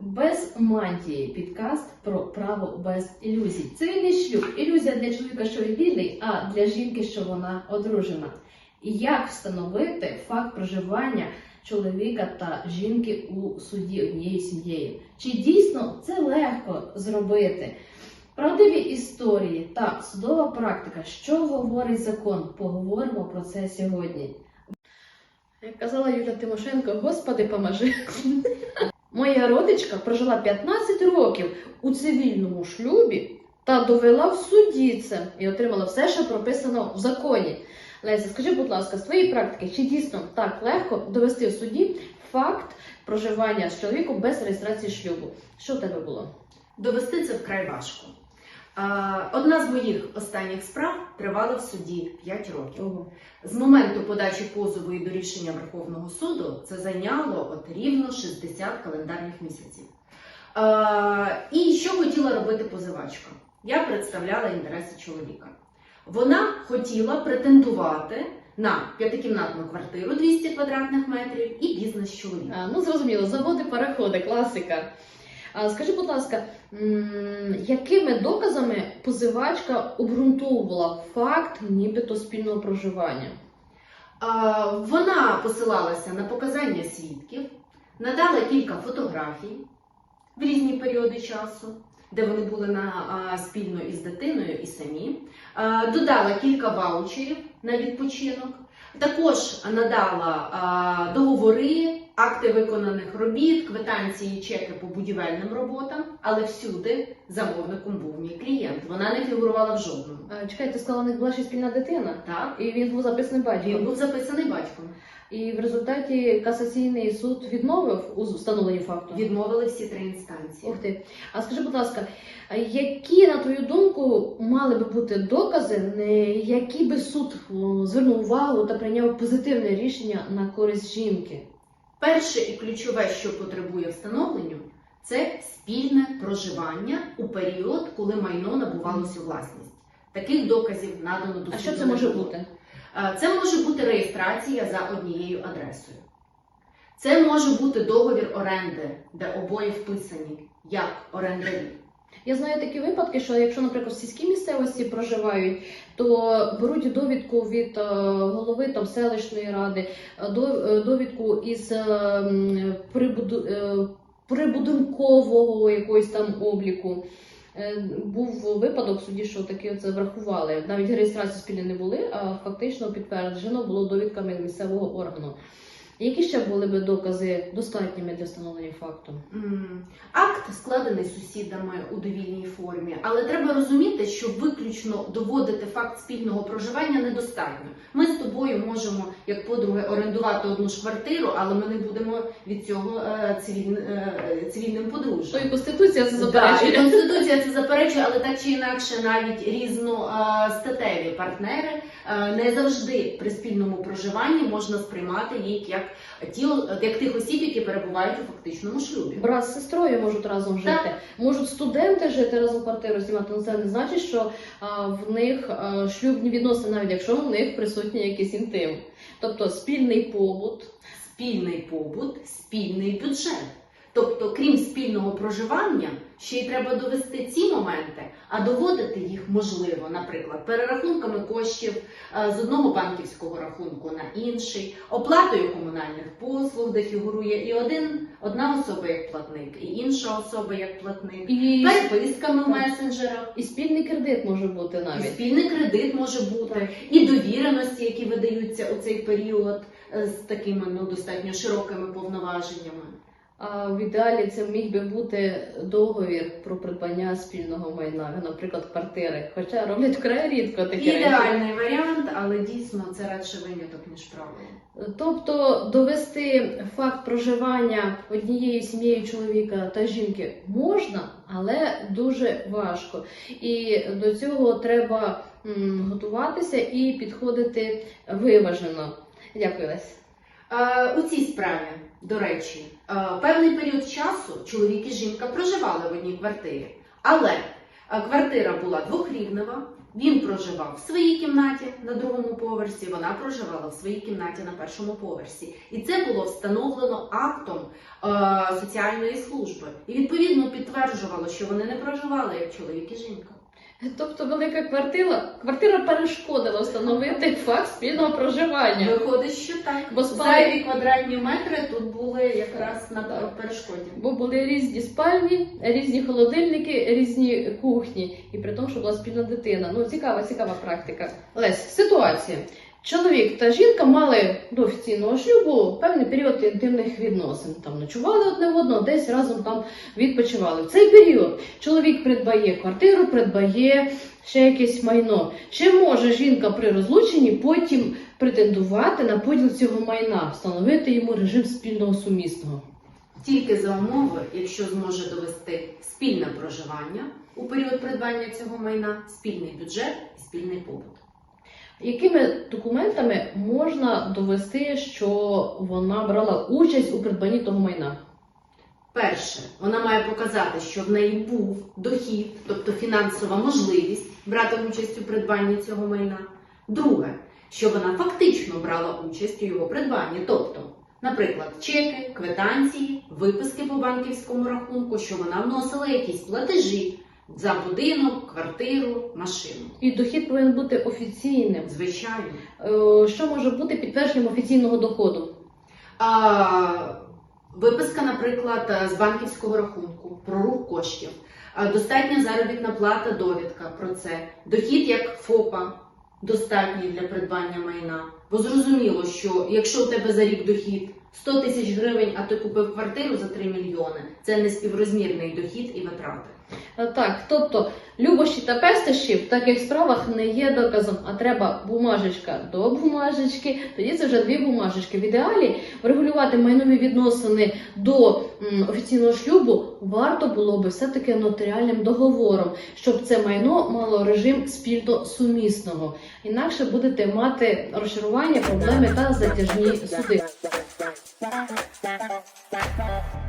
Без мантії підкаст про право без ілюзій. Цивільний шлюб ілюзія для чоловіка, що він вільний, а для жінки, що вона одружена. І як встановити факт проживання чоловіка та жінки у суді однією сім'єю? Чи дійсно це легко зробити? Правдиві історії та судова практика, що говорить закон? Поговоримо про це сьогодні. Як казала Юля Тимошенко, Господи, поможи. Моя родичка прожила 15 років у цивільному шлюбі та довела в суді це і отримала все, що прописано в законі. Леся, скажи, будь ласка, з твоєї практики, чи дійсно так легко довести в суді факт проживання з чоловіком без реєстрації шлюбу? Що в тебе було? Довести це вкрай важко. Одна з моїх останніх справ тривала в суді 5 років. Ого. З моменту подачі позову і до рішення Верховного суду це зайняло от рівно 60 календарних місяців. І що хотіла робити позивачка? Я представляла інтереси чоловіка. Вона хотіла претендувати на п'ятикімнатну квартиру 200 квадратних метрів і бізнес чоловіка. Ну зрозуміло, заводи, переходи, класика. Скажи, будь ласка, якими доказами позивачка обґрунтовувала факт нібито спільного проживання? Вона посилалася на показання свідків, надала кілька фотографій в різні періоди часу, де вони були на, спільно із дитиною і самі. Додала кілька ваучерів на відпочинок. Також надала договори, акти виконаних робіт, квитанції, чеки по будівельним роботам, але всюди замовником був мій клієнт. Вона не фігурувала в жодному. А, чекай, ти сказала, у них була ще спільна дитина, Так, і він був записаний батьком. він був записаний батьком. І в результаті касаційний суд відмовив у встановленні факту. Відмовили всі три інстанції. Ух ти. А скажи, будь ласка, які, на твою думку, мали би бути докази, на які би суд о, звернув увагу та прийняв позитивне рішення на користь жінки? Перше і ключове, що потребує встановленню, це спільне проживання у період, коли майно набувалося у власність. Таких доказів надано до А що це може бути? Е, Це може бути реєстрація за однією адресою. Це може бути договір оренди, де обоє вписані як орендарі. Я знаю такі випадки, що якщо, наприклад, в сільській місцевості проживають, то беруть довідку від е, голови там селищної ради, е, е, довідку із прибудинкового якогось там обліку. Був випадок суді, що таки це врахували. Навіть реєстрації спільно не були, а фактично підтверджено було довідками місцевого органу. Які ще були би докази достатніми для встановлення факту? Акт складений сусідами у довільній формі, але треба розуміти, що виключно доводити факт спільного проживання недостатньо. Ми з тобою можемо, як подруги, орендувати одну ж квартиру, але ми не будемо від цього е, цивіль, е, цивільним То подружжям. і конституція це Да, і заперечує. конституція це заперечує, але так чи інакше, навіть різностатеві партнери е, не завжди при спільному проживанні можна сприймати їх як ті як тих осіб, які перебувають у фактичному шлюбі. Брат з сестрою можуть разом жити. Так. Можуть студенти жити разом квартиру знімати. але це не значить, що а, в них а, шлюбні відносини, навіть якщо в них присутній якийсь інтим. Тобто спільний побут. спільний побут, спільний бюджет. Тобто, крім спільного проживання, ще й треба довести ці моменти, а доводити їх можливо, наприклад, перерахунками коштів е, з одного банківського рахунку на інший, оплатою комунальних послуг, де фігурує і один одна особа як платник, і інша особа як платник, І, переписками в месенджерах. і спільний кредит може бути І спільний кредит може бути, і довіреності, які видаються у цей період е, з такими ну достатньо широкими повноваженнями. В ідеалі це міг би бути договір про придбання спільного майна, наприклад, квартири. Хоча роблять вкрай рідко такі речі. Ідеальний варіант, але дійсно це радше виняток ніж правило. Тобто довести факт проживання однією сім'єю чоловіка та жінки можна, але дуже важко. І до цього треба готуватися і підходити виважено. Дякую, Лесь. Е, у цій справі, до речі, е, певний період часу чоловік і жінка проживали в одній квартирі, але е, квартира була двохрівнева, Він проживав в своїй кімнаті на другому поверсі, вона проживала в своїй кімнаті на першому поверсі. І це було встановлено актом е, соціальної служби. І відповідно підтверджувало, що вони не проживали як чоловік і жінка. Тобто велика квартира, квартира перешкодила встановити факт спільного проживання. Виходить, що так. Бо спальні... Зайві квадратні метри тут були якраз на перешкоді. Бо були різні спальні, різні холодильники, різні кухні, і при тому, що була спільна дитина. Ну, цікава, цікава практика. Лесь, ситуація. Чоловік та жінка мали до офіційного шлюбу певний період інтимних відносин. Там ночували одне в одного, десь разом там відпочивали. В цей період чоловік придбає квартиру, придбає ще якесь майно. Чи може жінка при розлученні потім претендувати на поділ цього майна, встановити йому режим спільного сумісного? Тільки за умови, якщо зможе довести спільне проживання у період придбання цього майна, спільний бюджет і спільний побут. Якими документами можна довести, що вона брала участь у придбанні того майна? Перше, вона має показати, що в неї був дохід, тобто фінансова можливість брати участь у придбанні цього майна. Друге, що вона фактично брала участь у його придбанні, тобто, наприклад, чеки, квитанції, виписки по банківському рахунку, що вона вносила якісь платежі за будинок, квартиру, машину. І дохід повинен бути офіційним. Звичайно. Е, Що може бути підтвердженням офіційного доходу? А, виписка, наприклад, з банківського рахунку про рух коштів, достатня заробітна плата, довідка про це, дохід як ФОПа достатній для придбання майна. Бо зрозуміло, що якщо у тебе за рік дохід 100 тисяч гривень, а ти купив квартиру за 3 мільйони, це не співрозмірний дохід і витрати. Е, Так, тобто любощі та пестощі в таких справах не є доказом, а треба бумажечка до бумажечки, тоді це вже дві бумажечки. В ідеалі врегулювати майнові відносини до м, офіційного шлюбу варто було би все-таки нотаріальним договором, щоб це майно мало режим спільно сумісного. Інакше будете мати розчарування, проблеми та затяжні суди. Bye.